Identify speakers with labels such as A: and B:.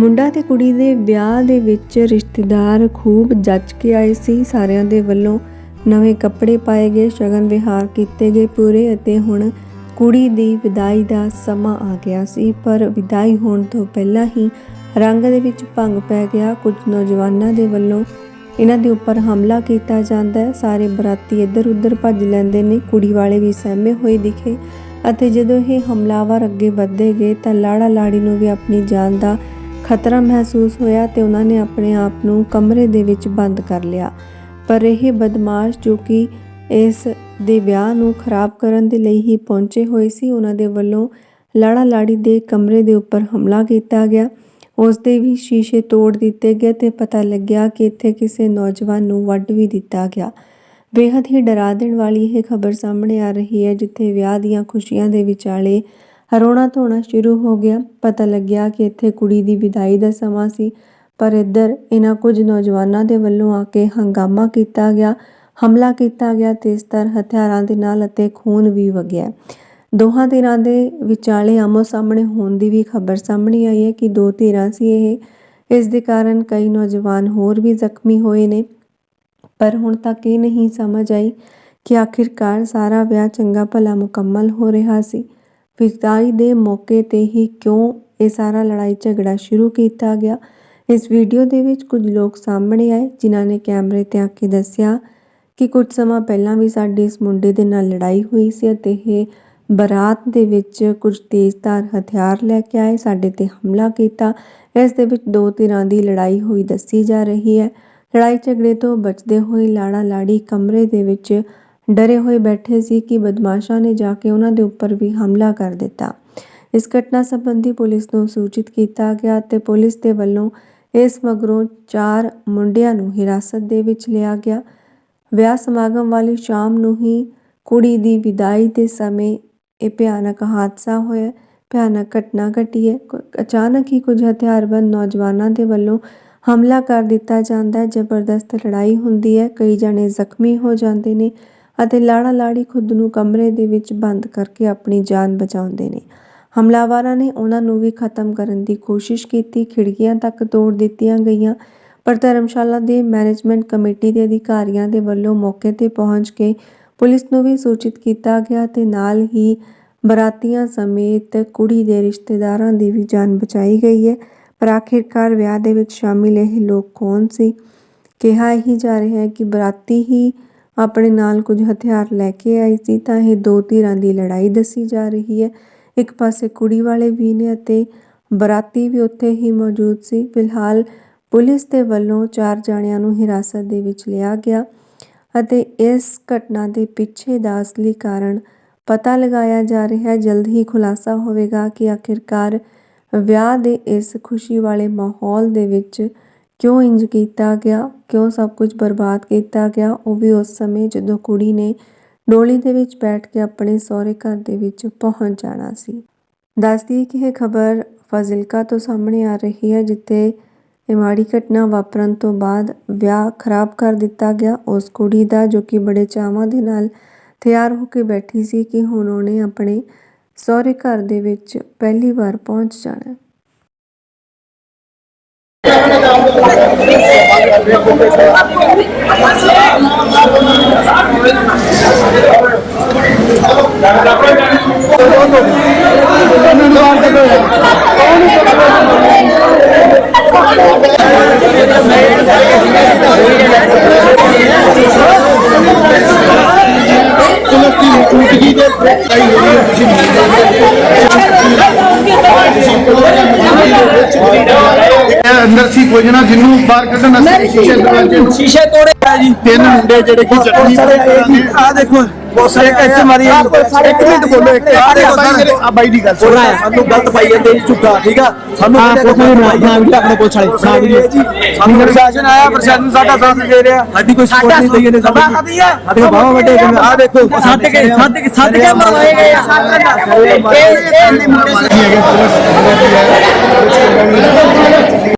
A: ਮੁੰਡਾ ਤੇ ਕੁੜੀ ਦੇ ਵਿਆਹ ਦੇ ਵਿੱਚ ਰਿਸ਼ਤੇਦਾਰ ਖੂਬ ਜੱਜ ਕੇ ਆਏ ਸੀ। ਸਾਰਿਆਂ ਦੇ ਵੱਲੋਂ ਨਵੇਂ ਕੱਪੜੇ ਪਾਏ ਗਏ, ਸ਼ਗਨ ਵਿਹਾਰ ਕੀਤੇ ਗਏ ਪੂਰੇ ਅਤੇ ਹੁਣ ਕੁੜੀ ਦੀ ਵਿਦਾਈ ਦਾ ਸਮਾਂ ਆ ਗਿਆ ਸੀ। ਪਰ ਵਿਦਾਈ ਹੋਣ ਤੋਂ ਪਹਿਲਾਂ ਹੀ ਰੰਗ ਦੇ ਵਿੱਚ ਭੰਗ ਪੈ ਗਿਆ। ਕੁਝ ਨੌਜਵਾਨਾਂ ਦੇ ਵੱਲੋਂ ਇਹਨਾਂ ਦੇ ਉੱਪਰ ਹਮਲਾ ਕੀਤਾ ਜਾਂਦਾ ਹੈ। ਸਾਰੇ ਬਰਾਤੀ ਇੱਧਰ ਉੱਧਰ ਭੱਜ ਲੈਂਦੇ ਨੇ। ਕੁੜੀ ਵਾਲੇ ਵੀ ਸਹਿਮੇ ਹੋਏ ਦਿਖੇ ਅਤੇ ਜਦੋਂ ਇਹ ਹਮਲਾਵਰ ਅੱਗੇ ਵੱਧਦੇ ਗਏ ਤਾਂ ਲਾੜਾ ਲਾੜੀ ਨੂੰ ਵੀ ਆਪਣੀ ਜਾਨ ਦਾ ਖਤਰਾ ਮਹਿਸੂਸ ਹੋਇਆ ਤੇ ਉਹਨਾਂ ਨੇ ਆਪਣੇ ਆਪ ਨੂੰ ਕਮਰੇ ਦੇ ਵਿੱਚ ਬੰਦ ਕਰ ਲਿਆ। ਪਰ ਇਹ ਬਦਮਾਸ਼ ਜੋ ਕਿ ਇਸ ਦੇ ਵਿਆਹ ਨੂੰ ਖਰਾਬ ਕਰਨ ਦੇ ਲਈ ਹੀ ਪਹੁੰਚੇ ਹੋਏ ਸੀ, ਉਹਨਾਂ ਦੇ ਵੱਲੋਂ ਲਾੜਾ ਲਾੜੀ ਦੇ ਕਮਰੇ ਦੇ ਉੱਪਰ ਹਮਲਾ ਕੀਤਾ ਗਿਆ। ਉਸ ਦੇ ਵੀ ਸ਼ੀਸ਼ੇ ਤੋੜ ਦਿੱਤੇ ਗਏ ਤੇ ਪਤਾ ਲੱਗਿਆ ਕਿ ਇੱਥੇ ਕਿਸੇ ਨੌਜਵਾਨ ਨੂੰ ਵੱਢ ਵੀ ਦਿੱਤਾ ਗਿਆ। ਬੇहद ਹੀ ਡਰਾ ਦੇਣ ਵਾਲੀ ਇਹ ਖਬਰ ਸਾਹਮਣੇ ਆ ਰਹੀ ਹੈ, ਜਿੱਥੇ ਵਿਆਹ ਦੀਆਂ ਖੁਸ਼ੀਆਂ ਦੇ ਵਿਚਾਲੇ ਰੋਣਾ ਧੋਣਾ ਸ਼ੁਰੂ ਹੋ ਗਿਆ। ਪਤਾ ਲੱਗਿਆ ਕਿ ਇੱਥੇ ਕੁੜੀ ਦੀ ਵਿਦਾਈ ਦਾ ਸਮਾਂ ਸੀ, ਪਰ ਇੱਧਰ ਇਹਨਾਂ ਕੁਝ ਨੌਜਵਾਨਾਂ ਦੇ ਵੱਲੋਂ ਆ ਕੇ ਹੰਗਾਮਾ ਕੀਤਾ ਗਿਆ, ਹਮਲਾ ਕੀਤਾ ਗਿਆ ਤੇਜ਼ਧਾਰ ਹਥਿਆਰਾਂ ਦੇ ਨਾਲ ਅਤੇ ਖੂਨ ਵੀ ਵਗਿਆ। ਦੋਹਾਂ ਧਿਰਾਂ ਦੇ ਵਿਚਾਲੇ ਆਮੋ ਸਾਹਮਣੇ ਹੋਣ ਦੀ ਵੀ ਖਬਰ ਸਾਹਮਣੇ ਆਈ ਹੈ ਕਿ ਦੋ ਧਿਰਾਂ ਸੀ ਇਹ। ਇਸ ਦੇ ਕਾਰਨ ਕਈ ਨੌਜਵਾਨ ਹੋਰ ਵੀ ਜ਼ਖਮੀ ਹੋਏ ਨੇ। ਪਰ ਹੁਣ ਤੱਕ ਇਹ ਨਹੀਂ ਸਮਝ ਆਈ ਕਿ ਆਖਿਰਕਾਰ ਸਾਰਾ ਵਿਆਹ ਚੰਗਾ ਭਲਾ ਮੁਕੰਮਲ ਹੋ ਰਿਹਾ ਸੀ। ਵਿਦਾਈ ਦੇ ਮੌਕੇ ਤੇ ਹੀ ਕਿਉਂ ਇਹ ਸਾਰਾ ਲੜਾਈ ਝਗੜਾ ਸ਼ੁਰੂ ਕੀਤਾ ਗਿਆ? ਇਸ ਵੀਡੀਓ ਦੇ ਵਿੱਚ ਕੁਝ ਲੋਕ ਸਾਹਮਣੇ ਆਏ, ਜਿਨ੍ਹਾਂ ਨੇ ਕੈਮਰੇ ਤੇ ਆ ਕੇ ਦੱਸਿਆ ਕਿ ਕੁਝ ਸਮਾਂ ਪਹਿਲਾਂ ਵੀ ਸਾਡੀ ਇਸ ਮੁੰਡੇ ਦੇ ਨਾਲ ਲੜਾਈ ਹੋਈ ਸੀ ਅਤੇ ਇਹ ਬਰਾਤ ਦੇ ਵਿੱਚ ਕੁਝ ਤੇਜ਼ਧਾਰ ਹਥਿਆਰ ਲੈ ਕੇ ਆਏ, ਸਾਡੇ ਤੇ ਹਮਲਾ ਕੀਤਾ। ਇਸ ਦੇ ਵਿੱਚ ਦੋ ਧਿਰਾਂ ਦੀ ਲੜਾਈ ਹੋਈ ਦੱਸੀ ਜਾ ਰਹੀ ਹੈ। ਲੜਾਈ ਝਗੜੇ ਤੋਂ ਬਚਦੇ ਹੋਏ ਲਾੜਾ ਲਾੜੀ ਕਮਰੇ ਦੇ ਵਿੱਚ ਡਰੇ ਹੋਏ ਬੈਠੇ ਸੀ ਕਿ ਬਦਮਾਸ਼ਾਂ ਨੇ ਜਾ ਕੇ ਉਹਨਾਂ ਦੇ ਉੱਪਰ ਵੀ ਹਮਲਾ ਕਰ ਦਿੱਤਾ। ਇਸ ਘਟਨਾ ਸੰਬੰਧੀ ਪੁਲਿਸ ਨੂੰ ਸੂਚਿਤ ਕੀਤਾ ਗਿਆ ਤੇ ਪੁਲਿਸ ਦੇ ਵੱਲੋਂ ਇਸ ਮਗਰੋਂ ਚਾਰ ਮੁੰਡਿਆਂ ਨੂੰ ਹਿਰਾਸਤ ਦੇ ਵਿੱਚ ਲਿਆ ਗਿਆ। ਵਿਆਹ ਸਮਾਗਮ ਵਾਲੀ ਸ਼ਾਮ ਨੂੰ ਹੀ ਕੁੜੀ ਦੀ ਵਿਦਾਈ ਦੇ ਸਮੇਂ ਇਹ ਭਿਆਨਕ ਹਾਦਸਾ ਹੋਇਆ। ਭਿਆਨਕ ਘਟਨਾ ਘਟੀ ਹੈ। ਅਚਾਨਕ ਹੀ ਕੁਝ ਹਥਿਆਰਬੰਦ ਨੌਜਵਾਨਾਂ ਦੇ ਵੱਲੋਂ ਹਮਲਾ ਕਰ ਦਿੱਤਾ ਜਾਂਦਾ ਹੈ। ਜ਼ਬਰਦਸਤ ਲੜਾਈ ਹੁੰਦੀ ਹੈ। ਕਈ ਜਣੇ ਜ਼ਖਮੀ ਹੋ ਜਾਂਦੇ ਨੇ। ਅਤੇ ਲਾੜਾ ਲਾੜੀ ਖੁਦ ਨੂੰ ਕਮਰੇ ਦੇ ਵਿੱਚ ਬੰਦ ਕਰਕੇ ਆਪਣੀ ਜਾਨ ਬਚਾਉਂਦੇ ਨੇ। ਹਮਲਾਵਰਾਂ ਨੇ ਉਹਨਾਂ ਨੂੰ ਵੀ ਖਤਮ ਕਰਨ ਦੀ ਕੋਸ਼ਿਸ਼ ਕੀਤੀ। ਖਿੜਕੀਆਂ ਤੱਕ ਤੋੜ ਦਿੱਤੀਆਂ ਗਈਆਂ, ਪਰ ਧਰਮਸ਼ਾਲਾ ਦੇ ਮੈਨੇਜਮੈਂਟ ਕਮੇਟੀ ਦੇ ਅਧਿਕਾਰੀਆਂ ਦੇ ਵੱਲੋਂ ਮੌਕੇ ਤੇ ਪਹੁੰਚ ਕੇ ਪੁਲਿਸ ਨੂੰ ਵੀ ਸੂਚਿਤ ਕੀਤਾ ਗਿਆ ਤੇ ਨਾਲ ਹੀ ਬਰਾਤੀਆਂ ਸਮੇਤ ਕੁੜੀ ਦੇ ਰਿਸ਼ਤੇਦਾਰਾਂ ਦੀ ਵੀ ਜਾਨ ਬਚਾਈ ਗਈ ਹੈ। ਪਰ ਆਖਿਰਕਾਰ ਵਿਆਹ ਦੇ ਵਿੱਚ ਸ਼ਾਮਿਲ ਇਹ ਲੋਕ ਕੌਣ ਸੀ? ਕਿਹਾ ਹੀ ਜਾ ਰਿਹਾ ਹੈ ਕਿ ਬਰਾਤੀ ਹੀ ਆਪਣੇ ਨਾਲ ਕੁਝ ਹਥਿਆਰ ਲੈ ਕੇ ਆਈ ਸੀ ਤਾਂ ਇਹ ਦੋ ਧਿਰਾਂ ਦੀ ਲੜਾਈ ਦੱਸੀ ਜਾ ਰਹੀ ਹੈ। ਇੱਕ ਪਾਸੇ ਕੁੜੀ ਵਾਲੇ ਵੀ ਨੇ ਅਤੇ ਬਰਾਤੀ ਵੀ ਉੱਥੇ ਹੀ ਮੌਜੂਦ ਸੀ। ਫਿਲਹਾਲ ਪੁਲਿਸ ਦੇ ਵੱਲੋਂ ਚਾਰ ਜਣਿਆਂ ਨੂੰ ਹਿਰਾਸਤ ਦੇ ਵਿੱਚ ਲਿਆ ਗਿਆ ਅਤੇ ਇਸ ਘਟਨਾ ਦੇ ਪਿੱਛੇ ਦਾ ਅਸਲੀ ਕਾਰਨ ਪਤਾ ਲਗਾਇਆ ਜਾ ਰਿਹਾ ਹੈ। ਜਲਦ ਹੀ ਖੁਲਾਸਾ ਹੋਵੇਗਾ ਕਿ ਆਖਿਰਕਾਰ ਵਿਆਹ ਦੇ ਇਸ ਖੁਸ਼ੀ ਵਾਲੇ ਮਾਹੌਲ ਦੇ ਵਿੱਚ ਕਿਉਂ ਇੰਜ ਕੀਤਾ ਗਿਆ? ਕਿਉਂ ਸਭ ਕੁਝ ਬਰਬਾਦ ਕੀਤਾ ਗਿਆ? ਉਹ ਵੀ ਉਸ ਸਮੇਂ ਜਦੋਂ ਕੁੜੀ ਨੇ ਡੋਲੀ ਦੇ ਵਿੱਚ ਬੈਠ ਕੇ ਆਪਣੇ ਸਹੁਰੇ ਘਰ ਦੇ ਵਿੱਚ ਪਹੁੰਚ ਜਾਣਾ ਸੀ। ਦੱਸਦੀ ਕਿ ਇਹ ਖਬਰ ਫਾਜ਼ਿਲਕਾ ਤੋਂ ਸਾਹਮਣੇ ਆ ਰਹੀ ਹੈ, ਜਿੱਥੇ ਇਹ ਮਾੜੀ ਘਟਨਾ ਵਾਪਰਨ ਤੋਂ ਬਾਅਦ ਵਿਆਹ ਖਰਾਬ ਕਰ ਦਿੱਤਾ ਗਿਆ। ਉਸ ਕੁੜੀ ਦਾ, ਜੋ ਕਿ ਬੜੇ ਚਾਵਾਂ ਦੇ ਨਾਲ ਤਿਆਰ ਹੋ ਕੇ ਬੈਠੀ ਸੀ, ਕਿ ਹੁਣ ਉਹਨੇ ਆਪਣੇ ਸਹੁਰੇ ਘਰ ਦੇ ਵਿੱਚ ਪਹਿਲੀ ਵਾਰ ਪਹੁੰਚ ਜਾਣਾ। ਹੈ
B: ਚਲੋ ਕੀ ਟੂਟ ਗਈ ਤੇ ਆਈ ਹੋਈ ਇਹ ਅੰਦਰ ਸੀ ਕੋਈ ਨਾ ਜਿਹਨੂੰ ਬਾਹਰ ਕੱਢਣ ਵਾਸਤੇ ਸ਼ੀਸ਼ੇ ਦਰਵਾਜ਼ੇ ਨੂੰ।
C: ਸ਼ੀਸ਼ੇ ਤੋੜੇ ਆ ਜੀ।
B: ਤਿੰਨ ਮੁੰਡੇ ਜਿਹੜੇ ਕਿ ਚਟਨੀ
C: ਆ ਦੇਖੋ ਇੱਕ ਇੱਥੇ ਮਾਰੀ। ਇੱਕ ਮਿੰਟ ਬੋਲੋ ਇੱਕ ਆ
B: ਬਾਈ ਦੀ ਗੱਲ ਸੁਣ।
C: ਸਾਨੂੰ ਗਲਤ ਪਾਈ ਜਾਂਦੇ ਜੀ ਝੂਠਾ ਠੀਕ ਆ? ਸਾਨੂੰ ਪੁਲਿਸ ਨਾਮ ਵੀ ਆਪਣੇ ਪੁਲਿਸ ਵਾਲੇ। ਵੀ ਸਾਨੂੰ ਪ੍ਰਸ਼ਾਸਨ ਆਇਆ ਪ੍ਰਸ਼ਾਸਨ ਸਾਡਾ ਸਾਥ ਦੇ ਰਿਹਾ। ਸਾਡੀ ਕੋਈ ਸਪੋਰਟ ਨਹੀਂ ਦਈਏ ਨੇ ਸਾਡੀ। ਆ। ਦੇਖੋ ਬਾਵਾ ਵੱਡੇ ਆ। ਦੇਖੋ। ਸੱਦ ਕੇ ਸੱਦ ਕੇ ਸੱਦ ਕੇ ਮਰਵਾਏ ਗਏ ਆ। ਇਹ ਇਹ